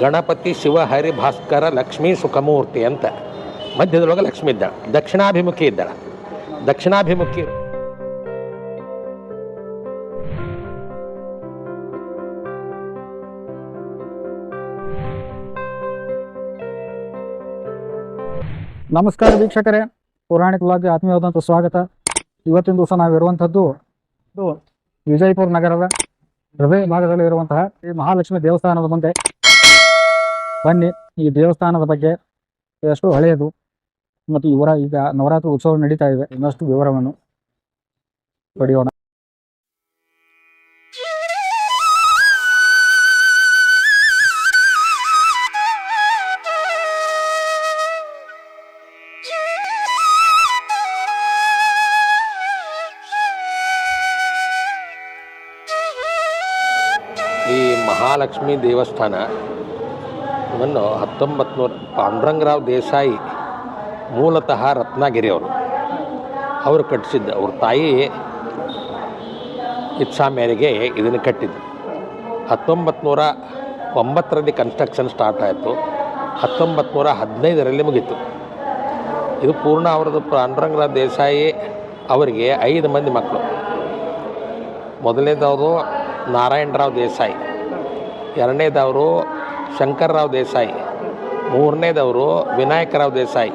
ಗಣಪತಿ, ಶಿವ ಹರಿ ಭಾಸ್ಕರ ಲಕ್ಷ್ಮೀ, ಸುಖಮೂರ್ತಿ ಅಂತ. ಮಧ್ಯದೊಳಗೆ ಲಕ್ಷ್ಮಿ ಇದ್ದಾಳೆ. ದಕ್ಷಿಣಾಭಿಮುಖಿ ಇದ್ದಾಳೆ. ದಕ್ಷಿಣಾಭಿಮುಖಿ ನಮಸ್ಕಾರ ವೀಕ್ಷಕರೇ. ಪೌರಾಣಿಕವಾಗಿ ಆತ್ಮೀಯವಾದಂಥ ಸ್ವಾಗತ. ಇವತ್ತಿನ ದಿವಸ ನಾವಿರುವಂಥದ್ದು ವಿಜಯಪುರ ನಗರದ ಹೃದಯ ಭಾಗದಲ್ಲಿ ಇರುವಂತಹ ಈ ಮಹಾಲಕ್ಷ್ಮಿ ದೇವಸ್ಥಾನದ ಮುಂದೆ. ಬನ್ನಿ, ಈ ದೇವಸ್ಥಾನದ ಬಗ್ಗೆ ಎಷ್ಟು ಹಳೆಯದು. ಮತ್ತು ಇವರ ಈಗ ನವರಾತ್ರಿ ಉತ್ಸವ ನಡೀತಾ ಇದೆ. ಇನ್ನಷ್ಟು ವಿವರವನ್ನು ಪಡೆಯೋಣ. ಈ ಮಹಾಲಕ್ಷ್ಮಿ ದೇವಸ್ಥಾನ ವನ್ನು ಹತ್ತೊಂಬತ್ತು ನೂರ ಪಾಂಡುರಂಗರಾವ್ ದೇಸಾಯಿ ಮೂಲತಃ ರತ್ನಗಿರಿ ಅವರು ಅವರು ಕಟ್ಟಿಸಿದ್ದ, ಅವ್ರ ತಾಯಿ ಇಚ್ಛಾ ಮೇರೆಗೆ ಇದನ್ನು ಕಟ್ಟಿದ್ದು. ಹತ್ತೊಂಬತ್ತು ನೂರ ಒಂಬತ್ತರಲ್ಲಿ ಕನ್ಸ್ಟ್ರಕ್ಷನ್ ಸ್ಟಾರ್ಟ್ ಆಯಿತು. ಹತ್ತೊಂಬತ್ತು ನೂರ ಹದಿನೈದರಲ್ಲಿ ಮುಗೀತು. ಇದು ಪೂರ್ಣ ಅವರದ್ದು ಪಾಂಡುರಂಗರಾವ್ ದೇಸಾಯಿ ಅವರಿಗೆ ಐದು ಮಂದಿ ಮಕ್ಕಳು. ಮೊದಲನೇದವರು ನಾರಾಯಣರಾವ್ ದೇಸಾಯಿ. ಎರಡನೇದವರು ಶಂಕರ್ರಾವ್ ದೇಸಾಯಿ. ಮೂರನೇದವರು ವಿನಾಯಕರಾವ್ ದೇಸಾಯಿ.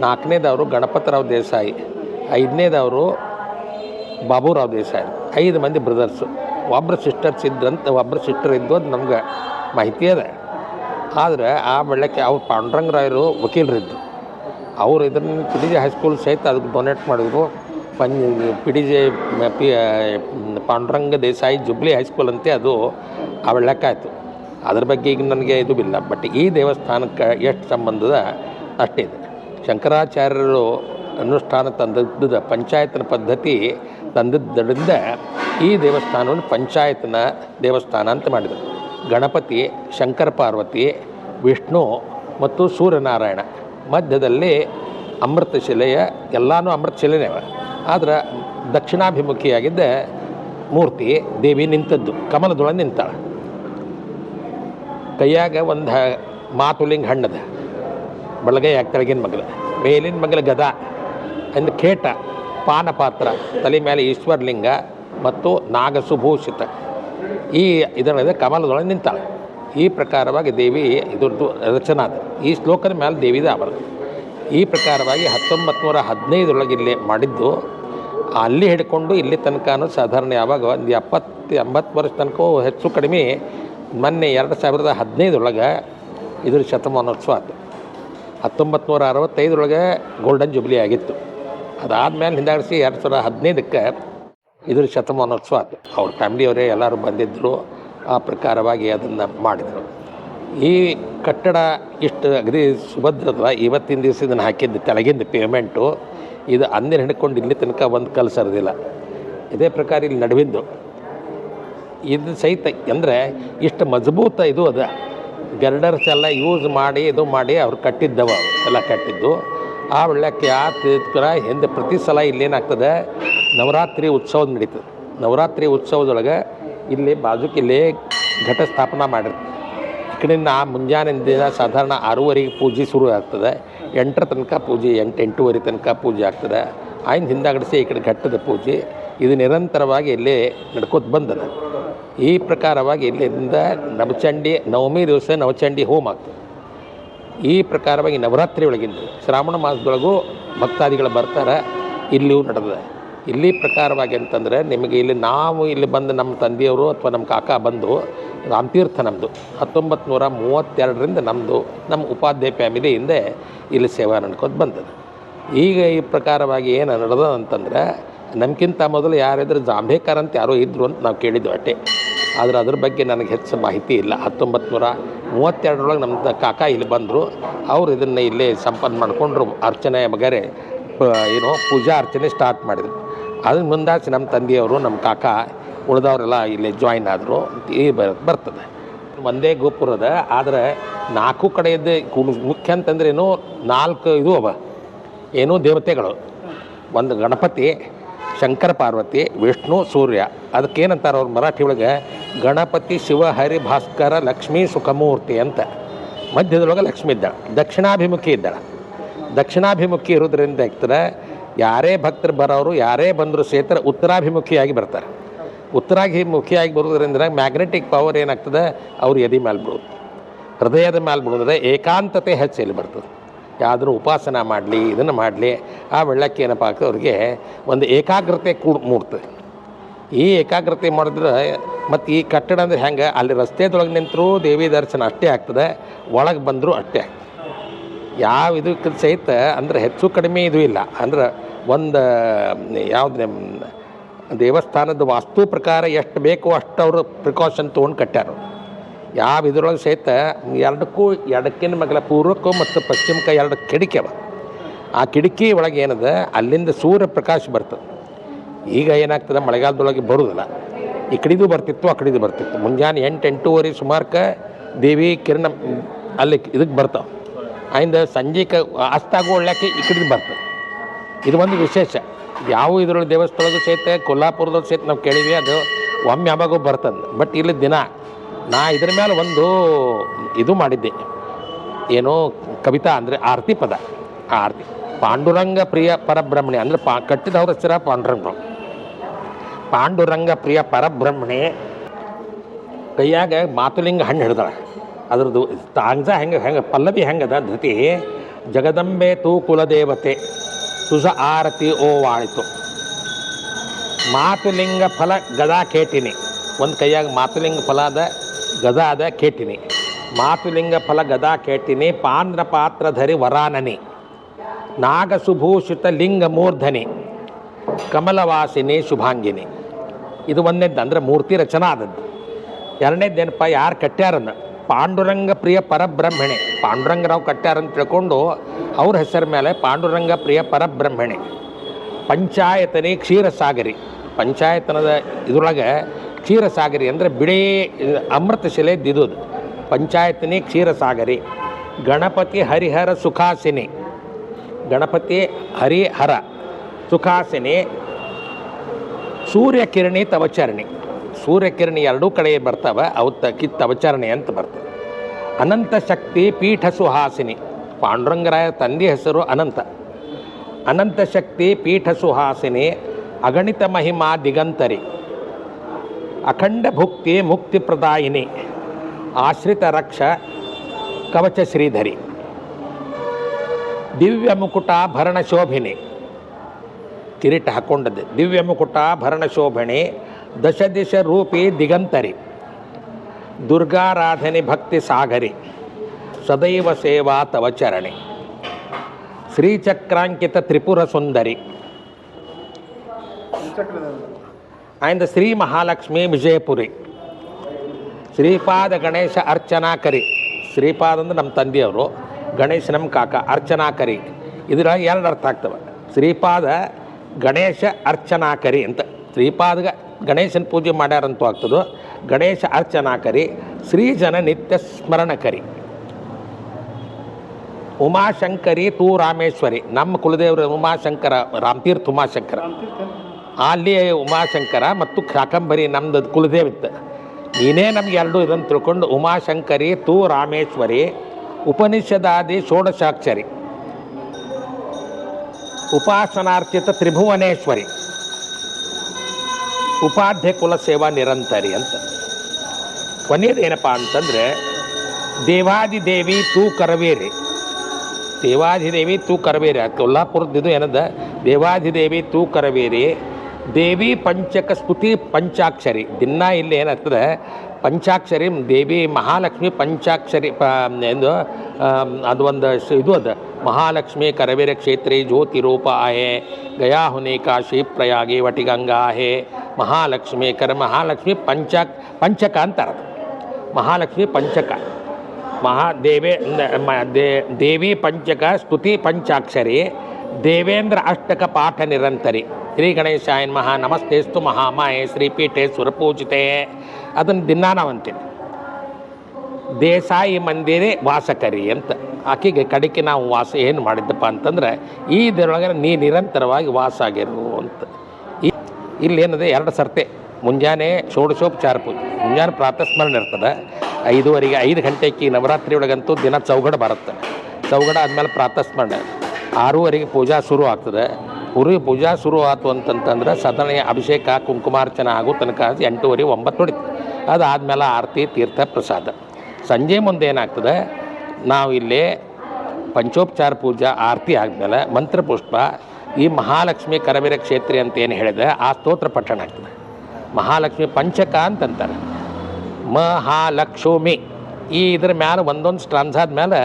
ನಾಲ್ಕನೇದವರು ಗಣಪತರಾವ್ ದೇಸಾಯಿ. ಐದನೇದವರು ಬಾಬುರಾವ್ ದೇಸಾಯಿ. ಐದು ಮಂದಿ ಬ್ರದರ್ಸು. ಒಬ್ಬರು ಸಿಸ್ಟರ್ಸ್ ಇದ್ರಂತ ಒಬ್ಬರು ಸಿಸ್ಟರ್ ಇದ್ದು ಅದು ನಮ್ಗೆ ಮಾಹಿತಿ ಅದ. ಆದರೆ ಆ ಬೆಳಕ್ಕೆ ಅವ್ರು ಪಾಂಡ್ರಂಗರಾಯರು ವಕೀಲರಿದ್ದು ಅವರು ಇದನ್ನು ಪಿ ಡಿ ಜೆ ಹೈಸ್ಕೂಲ್ ಸಹಿತ ಅದಕ್ಕೆ ಡೊನೇಟ್ ಮಾಡಿದ್ರು. ಪಂ P D J, P Pandranga Desai jubilee high school ಅಂತೆ ಅದು ಆ ಆಯಿತು ಅದ್ರ ಬಗ್ಗೆ ಈಗ ನನಗೆ ಇದು ಇಲ್ಲ ಬಟ್ ಈ ದೇವಸ್ಥಾನಕ್ಕೆ ಎಷ್ಟು ಸಂಬಂಧದ ಅಷ್ಟೇ ಇದೆ. ಶಂಕರಾಚಾರ್ಯರು ಅನುಷ್ಠಾನ ತಂದದ್ದು ಪಂಚಾಯತ್ನ ಪದ್ಧತಿ ತಂದದ್ದರಿಂದ ಈ ದೇವಸ್ಥಾನವನ್ನು ಪಂಚಾಯತನ ದೇವಸ್ಥಾನ ಅಂತ ಮಾಡಿದರು. ಗಣಪತಿ, ಶಂಕರ ಪಾರ್ವತಿ, ವಿಷ್ಣು ಮತ್ತು ಸೂರ್ಯನಾರಾಯಣ. ಮಧ್ಯದಲ್ಲಿ ಅಮೃತ ಶಿಲೆಯ ಎಲ್ಲನೂ ಅಮೃತ ಶಿಲೆನೇ ಅವ. ಆದ್ರೆ ದಕ್ಷಿಣಾಭಿಮುಖಿಯಾಗಿದ್ದ ಮೂರ್ತಿ ದೇವಿ ನಿಂತದ್ದು. ಕಮಲದೊಳಗೆ ನಿಂತಾಳೆ ಕೈಯಾಗ ಒಂದು ಮಾತುಲಿಂಗ ಹಣ್ಣದ ಬಳಗೈಯಾಗ ಕೆಳಗಿನ ಮಗಲ, ಮೇಲಿನ ಮಗಲ ಗದ, ಅಂದ ಖೇಟ, ಪಾನಪಾತ್ರ, ತಲೆ ಮೇಲೆ ಈಶ್ವರಲಿಂಗ ಮತ್ತು ನಾಗಸುಭೂಷಿತ. ಈ ಇದರ ಕಮಲದೊಳಗೆ ನಿಂತಾಳೆ. ಈ ಪ್ರಕಾರವಾಗಿ ದೇವಿ ಇದ್ರದ್ದು ರಚನಾ ಅದ. ಈ ಶ್ಲೋಕದ ಮೇಲೆ ದೇವಿದ ಅವರ ಈ ಪ್ರಕಾರವಾಗಿ ಹತ್ತೊಂಬತ್ತು ನೂರ ಹದಿನೈದರೊಳಗೆ ಇಲ್ಲಿ ಮಾಡಿದ್ದು, ಅಲ್ಲಿ ಹಿಡ್ಕೊಂಡು ಇಲ್ಲಿ ತನಕ ಸಾಧಾರಣ ಯಾವಾಗ ಒಂದು ಎಪ್ಪತ್ತು ಎಂಬತ್ತು ವರ್ಷ ತನಕ ಹೆಚ್ಚು ಕಡಿಮೆ ಮೊನ್ನೆ ಎರಡು ಸಾವಿರದ ಹದಿನೈದರೊಳಗೆ ಇದ್ರ ಶತಮಾನೋತ್ಸವ ಆಯಿತು. ಹತ್ತೊಂಬತ್ತು ನೂರ ಅರವತ್ತೈದರೊಳಗೆ ಗೋಲ್ಡನ್ ಜುಬ್ಲಿ ಆಗಿತ್ತು. ಅದಾದಮೇಲೆ ಹಿಂದಾಡಿಸಿ ಎರಡು ಸಾವಿರದ ಹದಿನೈದಕ್ಕೆ ಇದ್ರ ಶತಮಾನೋತ್ಸವ ಆಯಿತು. ಅವ್ರ ಫ್ಯಾಮಿಲಿಯವರೇ ಎಲ್ಲರೂ ಬಂದಿದ್ದರು ಆ ಪ್ರಕಾರವಾಗಿ ಅದನ್ನು ಮಾಡಿದರು. ಈ ಕಟ್ಟಡ ಇಷ್ಟು ಅಗದಿ ಸುಭದ್ರದ ಇವತ್ತಿನ ದಿವಸ ಇದನ್ನು ಹಾಕಿದ್ದು ತೆಳಗಿಂದ ಪೇಮೆಂಟು ಇದು ಅಂದಿನ ಹಿಡ್ಕೊಂಡು ಇಲ್ಲಿ ತನಕ ಒಂದು ಕಲ್ಲು ಸರಿದಿಲ್ಲ. ಇದೇ ಪ್ರಕಾರ ಇಲ್ಲಿ ನಡುವಿದ್ದು ಇದು ಸಹಿತ ಅಂದರೆ ಇಷ್ಟು ಮಜಬೂತ ಇದು ಅದ. ಗರ್ಡರ್ಸ್ ಎಲ್ಲ ಯೂಸ್ ಮಾಡಿ, ಇದು ಮಾಡಿ ಅವ್ರು ಕಟ್ಟಿದ್ದವ ಎಲ್ಲ ಕಟ್ಟಿದ್ದು. ಆ ಒಳ್ಳೆಕ್ಕೆ ಆ ತೀರ್ಥ ಹಿಂದೆ ಪ್ರತಿ ಸಲ ಇಲ್ಲೇನಾಗ್ತದೆ, ನವರಾತ್ರಿ ಉತ್ಸವ ನಡೀತದೆ. ನವರಾತ್ರಿ ಉತ್ಸವದೊಳಗೆ ಇಲ್ಲಿ ಬಾಜುಕಿಲ್ಲಿ ಘಟ ಸ್ಥಾಪನಾ ಮಾಡಿರ್ತದೆ ಈ ಕಡೆಯಿಂದ ಆ ದಿನ ಸಾಧಾರಣ ಆರೂವರೆಗೆ ಪೂಜೆ ಶುರು ಆಗ್ತದೆ. ಎಂಟರ ತನಕ ಪೂಜೆ, ಎಂಟು ಎಂಟೂವರೆ ತನಕ ಪೂಜೆ ಆಗ್ತದೆ. ಆಯ್ನ ಹಿಂದಾಗಡಿಸಿ ಈ ಕಡೆ ಘಟ್ಟದ ಪೂಜೆ. ಇದು ನಿರಂತರವಾಗಿ ಇಲ್ಲಿ ನಡ್ಕೋತ ಬಂದದ. ಈ ಪ್ರಕಾರವಾಗಿ ಇಲ್ಲಿಂದ ನವಚಂಡಿ, ನವಮಿ ದಿವಸ ನವಚಂಡಿ ಹೋಮ ಆಗ್ತದೆ. ಈ ಪ್ರಕಾರವಾಗಿ ನವರಾತ್ರಿ ಒಳಗಿಂದ ಶ್ರಾವಣ ಮಾಸದೊಳಗೂ ಭಕ್ತಾದಿಗಳು ಬರ್ತಾರೆ, ಇಲ್ಲಿಯೂ ನಡೆದಿದೆ. ಇಲ್ಲಿ ಪ್ರಕಾರವಾಗಿ ಅಂತಂದರೆ ನಿಮಗೆ ಇಲ್ಲಿ ನಾವು ಇಲ್ಲಿ ಬಂದು ನಮ್ಮ ತಂದೆಯವರು ಅಥವಾ ನಮ್ಮ ಕಾಕ ಬಂದು, ರಾಮತೀರ್ಥ ನಮ್ಮದು ಹತ್ತೊಂಬತ್ತು ನೂರ ಮೂವತ್ತೆರಡರಿಂದ ನಮ್ಮದು ನಮ್ಮ ಉಪಾಧ್ಯಾಯ ಫ್ಯಾಮಿಲಿ ಹಿಂದೆ ಇಲ್ಲಿ ಸೇವಾ ನಡ್ಕೊತ ಬಂದದ ಈಗ ಈ ಪ್ರಕಾರವಾಗಿ ಏನು ನಡೆದ ಅಂತಂದ್ರೆ ನಮ್ಗಿಂತ ಮೊದಲು ಯಾರಿದ್ರು ಜಾಂಬೇಕರ್ ಅಂತ ಯಾರೋ ಇದ್ದರು ಅಂತ ನಾವು ಕೇಳಿದ್ವಿ ಅಷ್ಟೇ ಆದರೆ ಅದ್ರ ಬಗ್ಗೆ ನನಗೆ ಹೆಚ್ಚು ಮಾಹಿತಿ ಇಲ್ಲ. ಹತ್ತೊಂಬತ್ತು ನೂರ ಮೂವತ್ತೆರಡರೊಳಗೆ ನಮ್ಮ ಕಾಕ ಇಲ್ಲಿ ಬಂದರು. ಅವರು ಇದನ್ನು ಇಲ್ಲೇ ಸಂಪನ್ನ ಮಾಡಿಕೊಂಡ್ರು ಅರ್ಚನೆ ಬಗೆರೆ ಪ- ಏನು ಪೂಜಾ ಅರ್ಚನೆ ಸ್ಟಾರ್ಟ್ ಮಾಡಿದ್ರು. ಅದನ್ನ ಮುಂದಾಚೆ ನಮ್ಮ ತಂದೆಯವರು ನಮ್ಮ ಕಾಕ, ಉಳಿದವರೆಲ್ಲ ಇಲ್ಲಿ ಜಾಯಿನ್ ಆದರು ಈ ಬರ್ತದೆ. ಒಂದೇ ಗೋಪುರದ, ಆದರೆ ನಾಲ್ಕು ಕಡೆಯದ್ದು ಮುಖ್ಯ ಅಂತಂದ್ರೆ ಏನೋ ನಾಲ್ಕು ಇದು ಅವ. ಏನು ದೇವತೆಗಳು. ಒಂದು ಗಣಪತಿ ಶಂಕರ ಪಾರ್ವತಿ, ವಿಷ್ಣು, ಸೂರ್ಯ. ಅದಕ್ಕೇನಂತಾರೆ ಅವ್ರು ಮರಾಠಿ ಒಳಗೆ? ಗಣಪತಿ, ಶಿವ, ಹರಿ, ಭಾಸ್ಕರ, ಲಕ್ಷ್ಮೀ, ಸುಖಮೂರ್ತಿ ಅಂತ. ಮಧ್ಯದೊಳಗೆ ಲಕ್ಷ್ಮಿ ಇದ್ದಾಳೆ. ದಕ್ಷಿಣಾಭಿಮುಖಿ ಇದ್ದಾಳೆ. ದಕ್ಷಿಣಾಭಿಮುಖಿ ಇರೋದ್ರಿಂದ ಆಗ್ತಾರೆ ಯಾರೇ ಭಕ್ತರು ಬರೋರು, ಯಾರೇ ಬಂದರೂ ಸೇತರ ಉತ್ತರಾಭಿಮುಖಿಯಾಗಿ ಬರ್ತಾರೆ. ಉತ್ತರಾಭಿಮುಖಿಯಾಗಿ ಬರೋದ್ರಿಂದ ಮ್ಯಾಗ್ನೆಟಿಕ್ ಪವರ್ ಏನಾಗ್ತದೆ? ಅವ್ರು ಎದೆ ಮೇಲೆ ಬಿಡೋದು ಹೃದಯದ ಮೇಲೆ ಬಿಡೋದ್ರೆ ಏಕಾಂತತೆ ಹೆಚ್ಚು ಇಲ್ಲಿ ಬರ್ತದೆ. ಯಾವ್ದಾದ್ರು ಉಪಾಸನ ಮಾಡಲಿ, ಇದನ್ನು ಮಾಡಲಿ, ಆ ಬೆಳ್ಳಕ್ಕೆ ಏನಪ್ಪ ಆಗ್ತದೆ ಅವ್ರಿಗೆ ಒಂದು ಏಕಾಗ್ರತೆ ಕೂಡ ಮೂಡ್ತದೆ. ಈ ಏಕಾಗ್ರತೆ ಮಾಡಿದ್ರೆ ಮತ್ತು ಈ ಕಟ್ಟಡ ಅಂದ್ರೆ ಹೆಂಗೆ? ಅಲ್ಲಿ ರಸ್ತೆದೊಳಗೆ ನಿಂತರೂ ದೇವಿ ದರ್ಶನ ಅಷ್ಟೇ ಆಗ್ತದೆ, ಒಳಗೆ ಬಂದರೂ ಅಷ್ಟೇ ಆಗ್ತದೆ. ಯಾವ ಇದು ಸಹಿತ ಅಂದ್ರೆ ಹೆಚ್ಚು ಕಡಿಮೆ ಇದು ಇಲ್ಲ. ಅಂದ್ರೆ ಒಂದು, ಯಾವ್ದು ದೇವಸ್ಥಾನದ ವಾಸ್ತು ಪ್ರಕಾರ ಎಷ್ಟು ಬೇಕೋ ಅಷ್ಟು ಅವರು ಪ್ರಿಕಾಷನ್ ತೊಗೊಂಡು ಕಟ್ಟ್ಯಾರ ಯಾವ ಇದ್ರೊಳಗೆ ಸಹಿತ ಎರಡಕ್ಕೂ ಎಡಕ್ಕಿನ ಮಗಲ ಪೂರ್ವಕ್ಕೂ ಮತ್ತು ಪಶ್ಚಿಮಕ್ಕೆ ಎರಡು ಕಿಡಿಕೆ ಅವ. ಆ ಕಿಟಕಿ ಒಳಗೆ ಏನದ? ಅಲ್ಲಿಂದ ಸೂರ್ಯ ಪ್ರಕಾಶ ಬರ್ತದೆ. ಈಗ ಏನಾಗ್ತದೆ? ಮಳೆಗಾಲದೊಳಗೆ ಬರುವುದಿಲ್ಲ ಈ ಕಡೆದು ಬರ್ತಿತ್ತು, ಆ ಕಡೆದು ಬರ್ತಿತ್ತು. ಮುಂಜಾನೆ ಎಂಟು, ಎಂಟೂವರೆ ಸುಮಾರಕ್ಕೆ ದೇವಿ ಕಿರಣ ಅಲ್ಲಿ ಇದಕ್ಕೆ ಬರ್ತಾವೆ. ಆಯಿಂದ ಸಂಜೆಗೆ ಅಸ್ತಾಗೋ ಒಳ್ಳೆಕ್ಕೆ ಈ ಕಡೆದು ಬರ್ತದೆ. ಇದು ಒಂದು ವಿಶೇಷ. ಯಾವ ಇದರೊಳಗೆ ದೇವಸ್ಥಾನದ ಸಹಿತ ಕೊಲ್ಲಾಪುರದ ಸಹಿತ ನಾವು ಕೇಳಿವಿ ಅದು ಒಮ್ಮೆ ಯಾವಾಗೂ ಬರ್ತದೆ. ಬಟ್ ಇಲ್ಲಿ ದಿನ ನಾ ಇದ್ರ ಮೇಲೆ ಒಂದು ಇದು ಮಾಡಿದ್ದೆ. ಏನೋ ಕವಿತಾ ಅಂದರೆ ಆರತಿ ಪದ. ಆರತಿ. ಪಾಂಡುರಂಗ ಪ್ರಿಯ ಪರಬ್ರಹ್ಮಣಿ ಅಂದರೆ ಪಾ ಕಟ್ಟಿದವರ ಹೆಸರ ಪಾಂಡುರಂಗ. ಪಾಂಡುರಂಗ ಪ್ರಿಯ ಪರಬ್ರಹ್ಮಣಿ ಕೈಯಾಗ ಮಾತುಲಿಂಗ ಹಣ್ಣು ಹಿಡ್ದಾಳ. ಅದ್ರದ್ದು ತಾಂಗ್ಸ ಹೆಂಗೆ ಹೆಂಗೆ ಪಲ್ಲವಿ ಹೆಂಗದ ಧೃತಿ. ಜಗದಂಬೆ ತೂ ಕುಲದೇವತೆ ಸುಜ ಆರತಿ ಓ ವಾಳಿತು. ಮಾತುಲಿಂಗ ಫಲ ಗದಾ ಕೇಟಿನಿ. ಒಂದು ಕೈಯಾಗ ಮಾತುಲಿಂಗ ಫಲ ಅದ ಗದಾ ಅದ, ಕೇಟಿನಿ. ಮಾತುಲಿಂಗ ಫಲ ಗದಾ ಕೇಟಿನಿ ಪಾಂದ್ರ ಪಾತ್ರ ಧರಿ ವರಾನನಿ. ನಾಗಸುಭೂಷಿತ ಲಿಂಗ ಮೂರ್ಧನಿ. ಕಮಲವಾಸಿನಿ, ಶುಭಾಂಗಿನಿ. ಇದು ಒಂದನೇದ್ದು ಅಂದರೆ ಮೂರ್ತಿ ರಚನಾ ಆದದ್ದು. ಎರಡನೇದ್ದೇನಪ್ಪ ಯಾರು ಕಟ್ಟ್ಯಾರನ್ನ? ಪಾಂಡುರಂಗ ಪ್ರಿಯ ಪರಬ್ರಹ್ಮಣೆ. ಪಾಂಡುರಂಗರಾವ್ ಕಟ್ಟ್ಯಾರಂತ ತಿಳ್ಕೊಂಡು ಅವ್ರ ಹೆಸರ ಮೇಲೆ ಪಾಂಡುರಂಗ ಪ್ರಿಯ ಪರಬ್ರಹ್ಮಣೆ. ಪಂಚಾಯತನಿ ಕ್ಷೀರಸಾಗರಿ. ಪಂಚಾಯತನದ ಇದ್ರೊಳಗೆ ಕ್ಷೀರಸಾಗರಿ ಅಂದರೆ ಬಿಳಿ ಅಮೃತಶಿಲೆ ದಿದುದು. ಪಂಚಾಯತನಿ ಕ್ಷೀರಸಾಗರಿ. ಗಣಪತಿ ಹರಿಹರ ಸುಖಾಸಿನಿ. ಗಣಪತಿ ಹರಿಹರ ಸುಖಾಸಿನಿ. ಸೂರ್ಯಕಿರಣಿ ತವಚರಣಿ. ಸೂರ್ಯಕಿರಣಿ ಎರಡೂ ಕಡೆ ಬರ್ತಾವೆ ಅವು ಕಿ ತವಚರಣಿ ಅಂತ ಬರ್ತವೆ. ಅನಂತ ಶಕ್ತಿ ಪೀಠ ಸುಹಾಸಿನಿ. ಪಾಂಡುರಂಗರಾಯ ತಂದೆ ಹೆಸರು ಅನಂತ. ಅನಂತ ಶಕ್ತಿ ಪೀಠ ಸುಹಾಸಿನಿ. ಅಗಣಿತ ಮಹಿಮಾ ದಿಗಂತರಿ. ಅಖಂಡ ಭುಕ್ತಿ ಮುಕ್ತಿ ಪ್ರದಾಯಿನಿ ಆಶ್ರಿತ ರಕ್ಷ ಕವಚ ಶ್ರೀಧರಿ ದಿವ್ಯ ಮುಕುಟ ಭರಣ ಶೋಭಿನಿ ಕಿರೀಟ ಹಾಕ್ಕೊಂಡದ್ದು ದಿವ್ಯ ಮುಕುಟ ಭರಣ ಶೋಭಣಿ ದಶ ದಿಶ ರೂಪಿ ದಿಗಂತರಿ ದುರ್ಗಾರಾಧನೆ ಭಕ್ತಿ ಸಾಗರಿ ಸದೈವ ಸೇವಾ ತವ ಚರಣಿ ಶ್ರೀಚಕ್ರಾಂಕಿತ ತ್ರಿಪುರ ಸುಂದರಿ ಆಯ್ದ ಶ್ರೀ ಮಹಾಲಕ್ಷ್ಮಿ ವಿಜಯಪುರಿ. ಶ್ರೀಪಾದ ಗಣೇಶ ಅರ್ಚನಾಕರಿ ಶ್ರೀಪಾದ ಅಂದ್ರೆ ನಮ್ಮ ತಂದೆಯವರು, ಗಣೇಶ ನಮ್ಮ ಕಾಕ ಅರ್ಚನಾಕರಿ ಇದರ ಎರಡು ಅರ್ಥ ಆಗ್ತವೆ. ಶ್ರೀಪಾದ ಗಣೇಶ ಅರ್ಚನಾಕರಿ ಅಂತ. ಶ್ರೀಪಾದಗ ಗಣೇಶನ ಪೂಜೆ ಮಾಡ್ಯಾರಂತೂ ಆಗ್ತದೋ. ಗಣೇಶ ಅರ್ಚನಾಕರಿ ಶ್ರೀಜನ ನಿತ್ಯ ಸ್ಮರಣಕರಿ ಉಮಾಶಂಕರಿ, ತೂ ರಾಮೇಶ್ವರಿ. ನಮ್ಮ ಕುಲದೇವರು ಉಮಾಶಂಕರ, ರಾಮತೀರ್ಥ ಉಮಾಶಂಕರ. ಅಲ್ಲಿ ಉಮಾಶಂಕರ ಮತ್ತು ಕಾಕಂಬರಿ ನಮ್ದು ಕುಲದೇವಿತ್ತು. ನೀನೇ ನಮ್ಗೆ ಎರಡು ಇದನ್ನು ತಿಳ್ಕೊಂಡು ಉಮಾಶಂಕರಿ, ತೂ ರಾಮೇಶ್ವರಿ, ಉಪನಿಷದಾದಿ, ಷೋಡಶಾಕ್ಷರಿ, ಉಪಾಸನಾರ್ಚಿತ ತ್ರಿಭುವನೇಶ್ವರಿ, ಉಪಾಧ್ಯ ಕುಲ ಸೇವಾ ನಿರಂತರಿ ಅಂತ. ಕೊನೆಯದೇನಪ್ಪ ಅಂತಂದರೆ ದೇವಾದಿದೇವಿ ತೂ ಕರವೇರಿ. ದೇವಾಧಿದೇವಿ ತೂ ಕರವೇರಿ ಕೊಲ್ಲಾಪುರದ್ದು ಏನದ? ದೇವಾಧಿದೇವಿ ತೂ ಕರವೇರಿ. ದೇವಿ ಪಂಚಕ ಸ್ತುತಿ ಪಂಚಾಕ್ಷರಿ. ದಿನ ಇಲ್ಲಿ ಏನಾಗ್ತದೆ? ಪಂಚಾಕ್ಷರಿ, ದೇವಿ ಮಹಾಲಕ್ಷ್ಮಿ ಪಂಚಾಕ್ಷರಿ, ಪ, ಎಂದು ಅದು ಒಂದು ಇದು ಅದು. ಮಹಾಲಕ್ಷ್ಮಿ, ಕರವೀರ ಕ್ಷೇತ್ರಿ, ಜ್ಯೋತಿ ರೂಪ, ಆಹೆ ಗಯಾ ಕಾಶಿ, ಪ್ರಯಾಗಿ, ವಟಿಗಂಗಾ, ಆಹೆ, ಮಹಾಲಕ್ಷ್ಮಿ, ಕರ, ಮಹಾಲಕ್ಷ್ಮಿ ಪಂಚಾಕ್, ಪಂಚಕ ಅಂತಾರೆ. ಮಹಾಲಕ್ಷ್ಮಿ ಪಂಚಕ. ಮಹಾದೇವಿ ದೇವಿ ಪಂಚಕ, ಸ್ತುತಿ ಪಂಚಾಕ್ಷರಿ ದೇವೇಂದ್ರ ಅಷ್ಟಕ ಪಾಠ ನಿರಂತರಿ. ಶ್ರೀ ಗಣೇಶಾಯ ಮಹಾ ನಮಸ್ತೇಸ್ತು ಮಹಾಮಾಯೆ. ಶ್ರೀಪೀಠೆ ಸುರಪೂಜಿತೆ. ಅದನ್ನು ದಿನ ನಾವು ದೇಸಾಯಿ ಮಂದಿರೇ ವಾಸಕರಿ ಅಂತ. ಆಕೆಗೆ ಕಡೆಗೆ ನಾವು ವಾಸ ಏನು ಮಾಡಿದ್ದಪ್ಪ ಅಂತಂದ್ರೆ, ಈ ಇದರೊಳಗೆ ನೀ ನಿರಂತರವಾಗಿ ವಾಸ ಆಗಿರು ಅಂತ. ಇಲ್ಲಿ ಏನಿದೆ, ಎರಡು ಸರ್ತೆ. ಮುಂಜಾನೆ ಷೋಡಶೋಪಚಾರ ಪೂಜೆ. ಮುಂಜಾನೆ ಪ್ರಾತಸ್ಮರಣೆ ಇರ್ತದೆ. ಐದುವರೆಗೆ ಐದು ಗಂಟೆಗೆ ನವರಾತ್ರಿ ಒಳಗಂತೂ ದಿನ ಚೌಗಡ ಬರುತ್ತೆ. ಚೌಗಡ ಆದಮೇಲೆ ಪ್ರಾತಸ್ಮರಣೆ ಆರೂವರೆಗೆ ಪೂಜಾ ಶುರು ಆಗ್ತದೆ. ಪುರಿ ಪೂಜಾ ಶುರು ಆಯ್ತು ಅಂತಂತಂದ್ರೆ ಸದನ ಅಭಿಷೇಕ, ಕುಂಕುಮಾರ್ಚನೆ ಆಗೋ ತನಕ ಎಂಟೂವರೆ, ಒಂಬತ್ತು ಹೊಡಿತು ಅದಾದಮೇಲೆ ಆರತಿ, ತೀರ್ಥ, ಪ್ರಸಾದ. ಸಂಜೆ ಮುಂದೆ ಏನಾಗ್ತದೆ, ನಾವು ಇಲ್ಲಿ ಪಂಚೋಪಚಾರ ಪೂಜಾ, ಆರತಿ ಆದಮೇಲೆ ಮಂತ್ರಪುಷ್ಪ, ಈ ಮಹಾಲಕ್ಷ್ಮಿ ಕರವೀರ ಕ್ಷೇತ್ರಿ ಅಂತ ಏನು ಹೇಳಿದೆ, ಆ ಸ್ತೋತ್ರ ಪಠಣ ಆಗ್ತದೆ. ಮಹಾಲಕ್ಷ್ಮಿ ಪಂಚಕ ಅಂತಂತಾರೆ. ಮಹಾಲಕ್ಷ್ಮಿ. ಈ ಇದ್ರ ಮ್ಯಾಲೆ ಒಂದೊಂದು ಸ್ಟ್ರಾನ್ಸ್ ಆದ್ಮೇಲೆ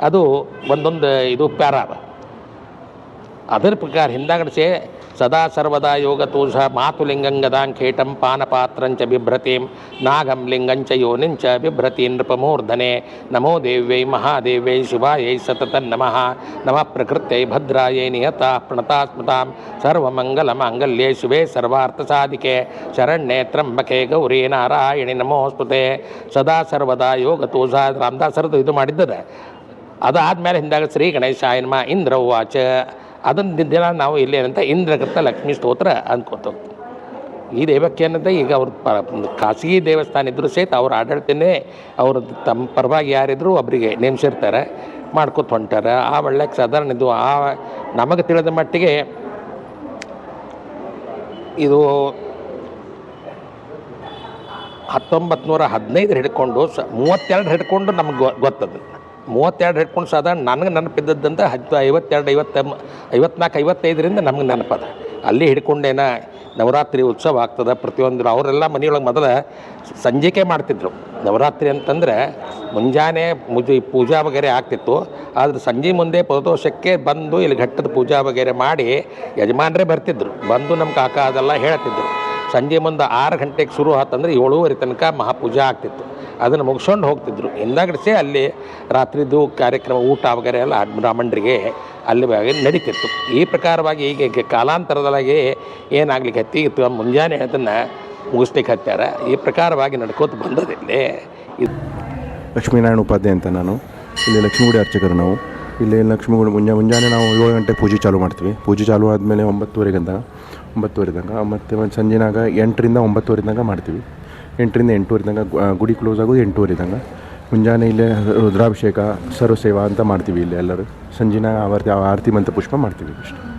ಅದು ಒಂದೊಂದು ಇದು ಪ್ಯಾರ ಅದ ಅದರ ಪ್ರಕಾರ ಹಿಂದಾಗಡಿಸಿ ಸದಾ ಸರ್ವದಾ ಯೋಗ ತೋಷ ಖೇಟಂ ಪಾನಪಾತ್ರಂಚ ಬಿಭ್ರತೀಂ ನಾಗಂ ಲಿಂಗಂಚ ಯೋನಿಂಚ ಬಿಭ್ರತಿ ನೃಪಮೂರ್ಧನೆ. ನಮೋ ದೇವ್ಯೈ ಮಹಾದೇವ್ಯೈ ಶಿವಾಯೈ ಸತತ ನಮಃ. ನಮಃ ಪ್ರಕೃತ್ಯೈ ಭದ್ರಾಯೈ ನಿಯತ ಪ್ರಣತಾ ಸ್ಮೃತಾಂ ಸರ್ವಮಂಗಲ ಮಾಂಗಲ್ಯೇ ಶುಭೇ ಸರ್ವಾರ್ಥ ಸಾಧಿಕೆ. ಶರಣ್ಯೇ ತ್ರಂಬಕೆ ಗೌರಿ ನಾರಾಯಣಿ ನಮೋಸ್ತುತೆ. ಸದಾ ಸರ್ವದಾ ಯೋಗ ತೋಷ ರಾಮದಾಸರದು ಇದು ಮಾಡಿದ್ದದ. ಅದಾದ್ಮೇಲೆ ಹಿಂದಾಗ ಶ್ರೀ ಗಣೇಶ ಆಯನ್ಮ ಇಂದ್ರ ಉವಾಚ. ಅದನ್ನ ದಿನ ನಾವು ಇಲ್ಲಿ ಏನಂತ ಇಂದ್ರಗತ್ತ ಲಕ್ಷ್ಮೀ ಸ್ತೋತ್ರ ಅಂದ್ಕೋತ ಈ ದೇವಕ್ಕೆ ಏನಂತ ಈಗ ಅವ್ರ ಪ ಖಾಸಗಿ ದೇವಸ್ಥಾನ ಇದ್ದರೂ ಸಹಿತ ಅವ್ರ ಆಡಳಿತನೇ ಅವ್ರ ತಮ್ಮ ಪರವಾಗಿ ಯಾರಿದ್ರು ಒಬ್ಬರಿಗೆ ನೇಮಿಸಿರ್ತಾರೆ, ಮಾಡ್ಕೊತ ಹೊಂಟಾರೆ. ಆ ಒಳ್ಳೆಗೆ ಸಾಧಾರಣ ಇದು ಆ ನಮಗೆ ತಿಳಿದ ಮಟ್ಟಿಗೆ ಇದು ಹತ್ತೊಂಬತ್ತು ನೂರ ಹದಿನೈದು ಹಿಡ್ಕೊಂಡು ಸ ಮೂವತ್ತೆರಡು ಹಿಡ್ಕೊಂಡು ನಮ್ಗೆ ಗೊತ್ತದು. ಮೂವತ್ತೆರಡು ಹಿಡ್ಕೊಂಡು ಸಾಧಾರಣ ನನಗೆ ನೆನಪಿದ್ದದ್ದಂತ ಹತ್ತು, ಐವತ್ತೆರಡು, ಐವತ್ತ, ಐವತ್ನಾಲ್ಕು, ಐವತ್ತೈದರಿಂದ ನಮ್ಗೆ ನೆನಪದ. ಅಲ್ಲಿ ಹಿಡ್ಕೊಂಡೇನ ನವರಾತ್ರಿ ಉತ್ಸವ ಆಗ್ತದೆ. ಪ್ರತಿಯೊಂದು ಅವರೆಲ್ಲ ಮನೆಯೊಳಗೆ ಮೊದಲ ಸಂಜಿಕೆ ಮಾಡ್ತಿದ್ರು. ನವರಾತ್ರಿ ಅಂತಂದರೆ ಮುಂಜಾನೆ ಮುಜಿ ಪೂಜಾ ವಗೇರೆ ಆಗ್ತಿತ್ತು. ಆದ್ರೆ ಸಂಜೆ ಮುಂದೆ ಪ್ರದೋಷಕ್ಕೆ ಬಂದು ಇಲ್ಲಿ ಘಟ್ಟದ ಪೂಜಾ ವಗೇರೆ ಮಾಡಿ ಯಜಮಾನರೇ ಬರ್ತಿದ್ರು. ಬಂದು ನಮ್ಮ ಕಾಕ ಅದೆಲ್ಲ ಹೇಳ್ತಿದ್ರು ಸಂಜೆ ಮುಂದೆ ಆರು ಗಂಟೆಗೆ ಶುರು ಆತಂದ್ರೆ ಏಳುವರೆ ತನಕ ಮಹಾಪೂಜಾ ಆಗ್ತಿತ್ತು. ಅದನ್ನು ಮುಗಿಸ್ಕೊಂಡು ಹೋಗ್ತಿದ್ರು. ಹಿಂದಾಗಡಿಸಿ ಅಲ್ಲಿ ರಾತ್ರಿದು ಕಾರ್ಯಕ್ರಮ ಊಟ ವಗೇರೆ ಎಲ್ಲ ಬ್ರಾಹ್ಮಣರಿಗೆ ಅಲ್ಲಿ ನಡೀತಿತ್ತು. ಈ ಪ್ರಕಾರವಾಗಿ ಈಗ ಕಾಲಾಂತರದೊಳಗೆ ಏನಾಗ್ಲಿಕ್ಕೆ ಹತ್ತಿ ಇದು ಮುಂಜಾನೆ ಅದನ್ನು ಮುಗಿಸ್ಲಿಕ್ಕೆ ಹತ್ತಾರ. ಈ ಪ್ರಕಾರವಾಗಿ ನಡ್ಕೋತ ಬಂದದಿಲ್ಲೇ ಇದು ಲಕ್ಷ್ಮೀನಾರಾಯಣ ಉಪಾಧ್ಯಾಯ ಅಂತ ನಾನು. ಇಲ್ಲಿ ಲಕ್ಷ್ಮೀಗುಡಿ ಅರ್ಚಕರು ನಾವು. ಇಲ್ಲಿ ಲಕ್ಷ್ಮೀಗುಡಿ ಮುಂಜಾ ಮುಂಜಾನೆ ನಾವು ಏಳು ಗಂಟೆ ಪೂಜೆ ಚಾಲು ಮಾಡ್ತೀವಿ. ಪೂಜೆ ಚಾಲು ಆದಮೇಲೆ ಒಂಬತ್ತುವರೆಗೆ ಅಂತ ಒಂಬತ್ತುವರೆ ತನಕ ಮತ್ತು ಸಂಜೆನಾಗ ಎಂಟರಿಂದ ಒಂಬತ್ತುವರೆ ತನಕ ಮಾಡ್ತೀವಿ. ಎಂಟರಿಂದ ಎಂಟೂವರೆ ತನಕ ಗುಡಿ ಕ್ಲೋಸ್ ಆಗೋದು ಎಂಟೂವರೆ ತನಕ. ಮುಂಜಾನೆ ಇಲ್ಲಿ ರುದ್ರಾಭಿಷೇಕ ಸರ್ವಸೇವಾ ಅಂತ ಮಾಡ್ತೀವಿ ಇಲ್ಲಿ ಎಲ್ಲರೂ. ಸಂಜಿನ ಆವರ್ತಿ ಆರತಿ ಮಂತ್ರ ಪುಷ್ಪ ಮಾಡ್ತೀವಿ ಅಷ್ಟೇ.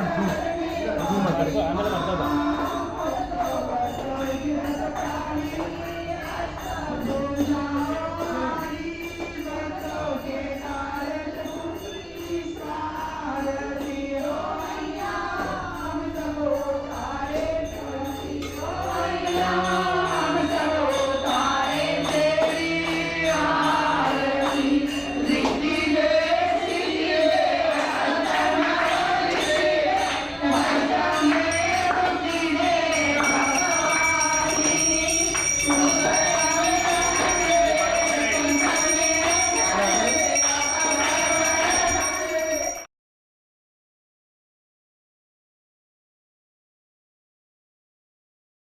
front, no.